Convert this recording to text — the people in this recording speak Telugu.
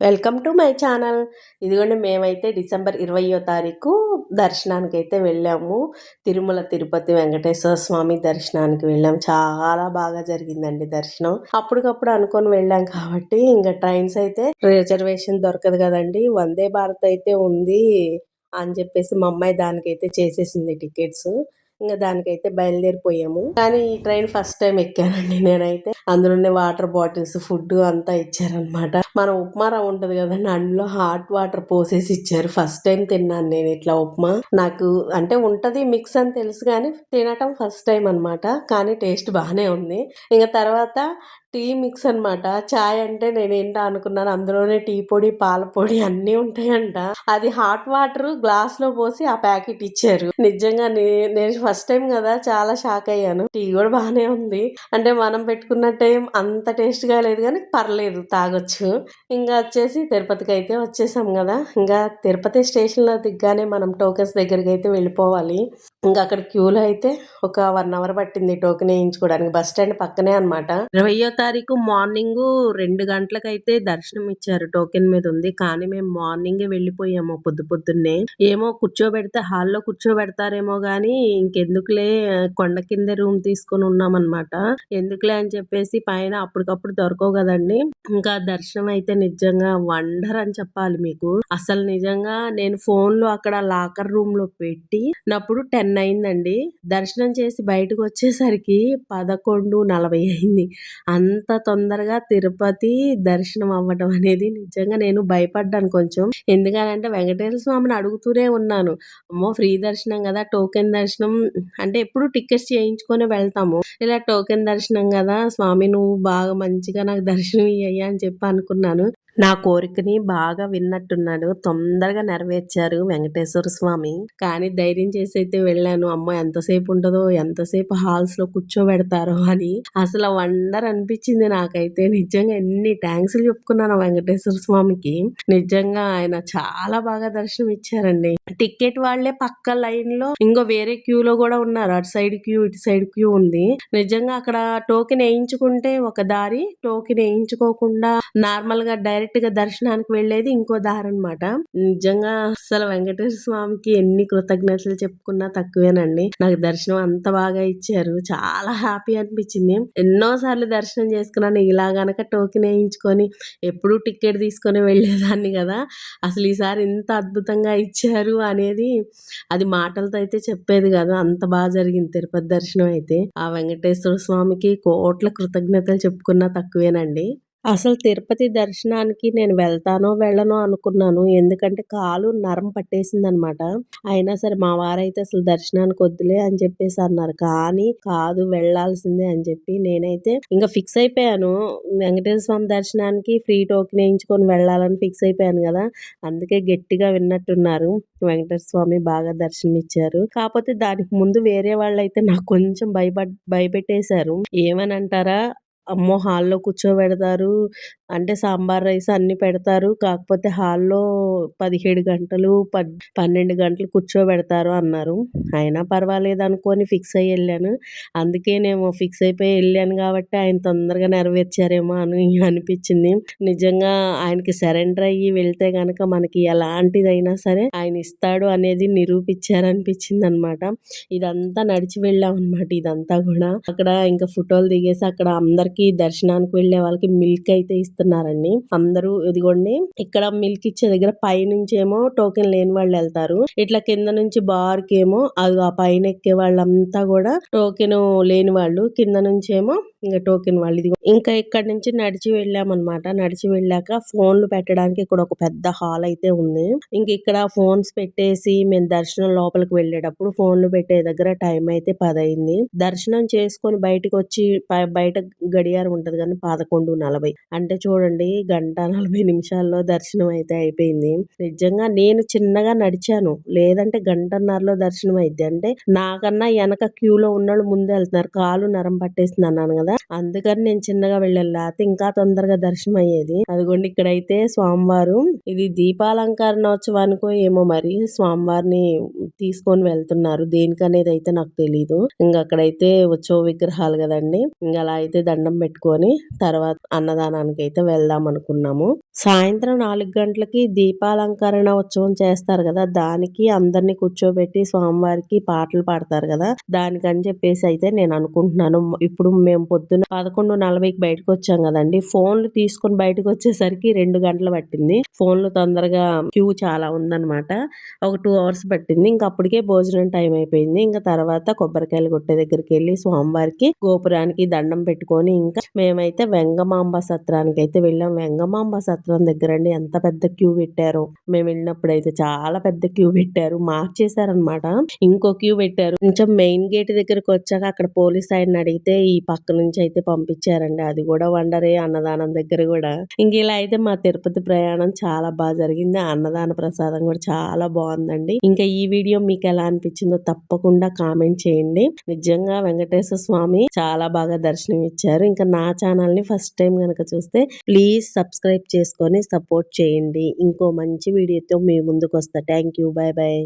Welcome to my channel. ఇదిగోండి మేమైతే డిసెంబర్ ఇరవయో తారీఖు దర్శనానికి అయితే వెళ్ళాము. తిరుమల తిరుపతి వెంకటేశ్వర స్వామి దర్శనానికి వెళ్ళాం. చాలా బాగా జరిగిందండి దర్శనం. అప్పటికప్పుడు అనుకొని వెళ్ళాం కాబట్టి ఇంకా ట్రైన్స్ అయితే రిజర్వేషన్ దొరకదు కదండి. వందే భారత్ అయితే ఉంది అని చెప్పేసి మా అమ్మాయి దానికైతే చేసేసింది టికెట్స్. ఇంకా దానికైతే బయలుదేరిపోయాము. కానీ ఈ ట్రైన్ ఫస్ట్ టైం ఎక్కానండి నేనైతే. అందులోనే వాటర్ బాటిల్స్ ఫుడ్ అంతా ఇచ్చారనమాట మన ఉప్మా రవ్వ ఉంటుంది కదండి అందులో హాట్ వాటర్ పోసేసి ఇచ్చారు. ఫస్ట్ టైం తిన్నాను నేను ఇట్లా ఉప్మా. నాకు అంటే ఉంటుంది మిక్స్ అని తెలుసు కానీ తినటం ఫస్ట్ టైం అనమాట కానీ టేస్ట్ బాగానే ఉంది. ఇంకా తర్వాత టీ మిక్స్ అనమాట చాయ్ అంటే నేను ఏంటో అనుకున్నాను అందులోనే టీ పొడి పాల పొడి అన్నీ ఉంటాయంట. అది హాట్ వాటర్ గ్లాస్లో పోసి ఆ ప్యాకెట్ ఇచ్చారు. నిజంగా నేను ఫస్ట్ టైం కదా చాలా షాక్ అయ్యాను. టీ కూడా బాగానే ఉంది. అంటే మనం పెట్టుకున్న టైం అంత టేస్ట్గా లేదు కానీ పర్లేదు తాగొచ్చు. ఇంకా వచ్చేసి తిరుపతికి అయితే వచ్చేసాం కదా. ఇంకా తిరుపతి స్టేషన్లో దిగ్గానే మనం టోకెన్స్ దగ్గరికి అయితే వెళ్ళిపోవాలి. ఇంకా అక్కడ క్యూలో అయితే ఒక వన్ అవర్ పట్టింది టోకెన్ వేయించుకోవడానికి. బస్ స్టాండ్ పక్కనే అనమాట ఇరవయో తారీఖు మార్నింగ్ రెండు గంటలకైతే దర్శనం ఇచ్చారు టోకెన్ మీద ఉంది. కానీ మేము మార్నింగే వెళ్ళిపోయాము పొద్దు పొద్దున్నే. ఏమో కూర్చోబెడితే హాల్లో కూర్చోబెడతారేమో గాని ఇంకెందుకులే కొండ కింద రూమ్ తీసుకొని ఉన్నాం ఎందుకులే అని చెప్పేసి పైన అప్పటికప్పుడు దొరకవు కదండి. ఇంకా దర్శనం అయితే నిజంగా వండర్ అని చెప్పాలి మీకు. అసలు నిజంగా నేను ఫోన్లో అక్కడ లాకర్ రూమ్లో పెట్టి నప్పుడు టెన్ టెన్ అయిందండి. దర్శనం చేసి బయటకు వచ్చేసరికి పదకొండు నలభై అయింది. అంత తొందరగా తిరుపతి దర్శనం అవ్వడం అనేది నిజంగా నేను భయపడ్డాను కొంచెం. ఎందుకనంటే వెంకటేశ్వర స్వామిని అడుగుతూనే ఉన్నాను. అమ్మో ఫ్రీ దర్శనం కదా టోకెన్ దర్శనం. అంటే ఎప్పుడు టికెట్స్ చేయించుకొని వెళ్తాము. ఇలా టోకెన్ దర్శనం కదా స్వామి నువ్వు బాగా మంచిగా నాకు దర్శనం ఇయ్యా అని చెప్పి అనుకున్నాను. నా కోరికని బాగా విన్నట్టున్నాడు. తొందరగా నెరవేర్చారు వెంకటేశ్వర స్వామి. కానీ ధైర్యం చేసి అయితే వెళ్ళాను. అమ్మ ఎంతసేపు ఉంటుందో ఎంతసేపు హాల్స్లో కూర్చోబెడతారో అని అసలు వండర్ అనిపించింది నాకైతే. నిజంగా ఎన్ని ట్యాంక్స్లు చెప్పుకున్నాను వెంకటేశ్వర స్వామికి. నిజంగా ఆయన చాలా బాగా దర్శనం ఇచ్చారండి. టికెట్ వాళ్ళే పక్క లైన్లో ఇంకో వేరే క్యూ లో కూడా ఉన్నారు. అటు సైడ్ క్యూ ఇటు సైడ్ క్యూ ఉంది. నిజంగా అక్కడ టోకెన్ వేయించుకుంటే ఒక దారి టోకెన్ వేయించుకోకుండా నార్మల్గా డైరెక్ట్ డైరెక్ట్గా దర్శనానికి వెళ్ళేది ఇంకో దారి అనమాట నిజంగా అసలు వెంకటేశ్వర స్వామికి ఎన్ని కృతజ్ఞతలు చెప్పుకున్నా తక్కువేనండి. నాకు దర్శనం అంత బాగా ఇచ్చారు. చాలా హ్యాపీ అనిపించింది. ఎన్నో సార్లు దర్శనం చేసుకున్నాను. ఇలా గనక టోకెన్ వేయించుకొని ఎప్పుడు టికెట్ తీసుకొని వెళ్ళేదాన్ని కదా. అసలు ఈసారి ఇంత అద్భుతంగా ఇచ్చారు అనేది అది మాటలతో అయితే చెప్పేది కదా. అంత బాగా జరిగింది తిరుపతి దర్శనం అయితే. ఆ వెంకటేశ్వర స్వామికి కోట్ల కృతజ్ఞతలు చెప్పుకున్నా తక్కువేనండి. అసలు తిరుపతి దర్శనానికి నేను వెళ్తానో వెళ్ళనో అనుకున్నాను. ఎందుకంటే కాలు నరం పట్టేసిందనమాట. అయినా సరే మా వారైతే అసలు దర్శనానికి వద్దులే అని చెప్పేసి అన్నారు. కానీ కాదు వెళ్ళాల్సిందే అని చెప్పి నేనైతే ఇంకా ఫిక్స్ అయిపోయాను. వెంకటేశ్వర స్వామి దర్శనానికి ఫ్రీ టోకెన్ వేయించుకొని వెళ్ళాలని ఫిక్స్ అయిపోయాను కదా. అందుకే గట్టిగా విన్నట్టున్నారు. వెంకటేశ్వర స్వామి బాగా దర్శనం ఇచ్చారు కాకపోతే దానికి ముందు వేరే వాళ్ళు అయితే నాకు కొంచెం భయపడ్ భయపెట్టేశారు. ఏమని అంటారా అమ్మో హాల్లో కూర్చోబెడతారు. అంటే సాంబార్ రైస్ అన్ని పెడతారు. కాకపోతే హాల్లో పదిహేడు గంటలు పద్ పన్నెండు గంటలు కూర్చోబెడతారు అన్నారు. అయినా పర్వాలేదు అనుకొని ఫిక్స్ అయ్యి వెళ్ళాను. అందుకే నేను ఫిక్స్ అయిపోయి వెళ్ళాను కాబట్టి ఆయన తొందరగా నెరవేర్చారేమో అని అనిపించింది. నిజంగా ఆయనకి సరెండర్ అయ్యి వెళ్తే గనక మనకి ఎలాంటిదైనా సరే ఆయన ఇస్తాడు అనేది నిరూపించారనిపించింది అనమాట ఇదంతా నడిచి వెళ్ళాం అనమాట ఇదంతా కూడా. అక్కడ ఇంకా ఫోటోలు దిగేసి అక్కడ అందరికి దర్శనానికి వెళ్ళే వాళ్ళకి మిల్క్ అయితే వెళ్తున్నారండి అందరూ ఇదిగోండి ఇక్కడ మిల్క్ ఇచ్చే దగ్గర పైనుంచి ఏమో టోకెన్ లేని వాళ్ళు వెళ్తారు. ఇట్లా కింద నుంచి బార్కి ఏమో అది ఆ పైన ఎక్కే వాళ్ళంతా కూడా టోకెన్ లేని వాళ్ళు కింద నుంచి ఏమో ఇంకా టోకెన్ వాళ్ళు. ఇది ఇంకా ఇక్కడ నుంచి నడిచి వెళ్ళామన్నమాట. నడిచి వెళ్ళాక ఫోన్లు పెట్టడానికి ఇక్కడ ఒక పెద్ద హాల్ అయితే ఉంది. ఇంక ఇక్కడ ఫోన్స్ పెట్టేసి మేము దర్శనం లోపలికి వెళ్ళేటప్పుడు ఫోన్లు పెట్టే దగ్గర టైం అయితే పదైంది. దర్శనం చేసుకొని బయటకు వచ్చి బయట గడియారం ఉంటది కానీ పదకొండు నలభై. అంటే చూడండి గంట నలభై నిమిషాల్లో దర్శనం అయితే అయిపోయింది. నిజంగా నేను చిన్నగా నడిచాను. లేదంటే గంటన్నరలో దర్శనం అయితే అంటే నాకన్నా వెనక క్యూలో ఉన్నోళ్ళు ముందే వెళ్తున్నారు. కాలు నరం పట్టేసింది అన్నాను కదా. అందుకని నేను చిన్నగా వెళ్ళాను. లేకపోతే ఇంకా తొందరగా దర్శనం అయ్యేది అదిగోండి ఇక్కడైతే స్వామివారు. ఇది దీపాలంకరణోత్సవానికో ఏమో మరి స్వామివారిని తీసుకొని వెళ్తున్నారు. దేనికనేది అయితే నాకు తెలీదు. ఇంకా అక్కడైతే ఉత్సవ విగ్రహాలు కదండి. ఇంకా అలా అయితే దండం పెట్టుకొని తర్వాత అన్నదానానికి అయితే అయితే వెళ్దాం అనుకున్నాము. సాయంత్రం నాలుగు గంటలకి దీపాలంకరణ ఉత్సవం చేస్తారు కదా దానికి అందరినీ కూర్చోబెట్టి స్వామివారికి పాటలు పాడతారు కదా దానికని చెప్పేసి అయితే నేను అనుకుంటున్నాను. ఇప్పుడు మేము పొద్దున్న పదకొండు నలభైకి బయటకు వచ్చాం కదండి. ఫోన్లు తీసుకొని బయటకు వచ్చేసరికి రెండు గంటలు పట్టింది. ఫోన్లు తొందరగా క్యూ చాలా ఉందన్నమాట. ఒక టూ అవర్స్ పట్టింది. ఇంకా అప్పటికే భోజనం టైం అయిపోయింది. ఇంకా తర్వాత కొబ్బరికాయలు కొట్టే దగ్గరికి వెళ్ళి స్వామివారికి గోపురానికి దండం పెట్టుకొని ఇంకా మేమైతే వెంగమాంబ సత్రానికి అయితే వెళ్ళాం. వెంగమాంబ సత్రం దగ్గర అండి ఎంత పెద్ద క్యూ పెట్టారో. మేము వెళ్ళినప్పుడు అయితే చాలా పెద్ద క్యూ పెట్టారు. మార్చేశారనమాట ఇంకో క్యూ పెట్టారు. కొంచెం మెయిన్ గేట్ దగ్గరకు వచ్చాక అక్కడ పోలీస్ ఆయన అడిగితే ఈ పక్క నుంచి అయితే పంపించారండి. అది కూడా వండరే అన్నదానం దగ్గర కూడా. ఇంక ఇలా అయితే మా తిరుపతి ప్రయాణం చాలా బాగా జరిగింది. అన్నదాన ప్రసాదం కూడా చాలా బాగుందండి. ఇంకా ఈ వీడియో మీకు ఎలా అనిపించిందో తప్పకుండా కామెంట్ చేయండి. నిజంగా వెంకటేశ్వర స్వామి చాలా బాగా దర్శనం ఇచ్చారు ఇంకా నా ఛానల్ని ఫస్ట్ టైం కనుక చూస్తే ప్లీజ్ సబ్స్క్రైబ్ చేసుకొని సపోర్ట్ చేయండి. ఇంకో మంచి వీడియోతో మీ ముందుకు వస్తా థ్యాంక్ యూ బాయ్ బాయ్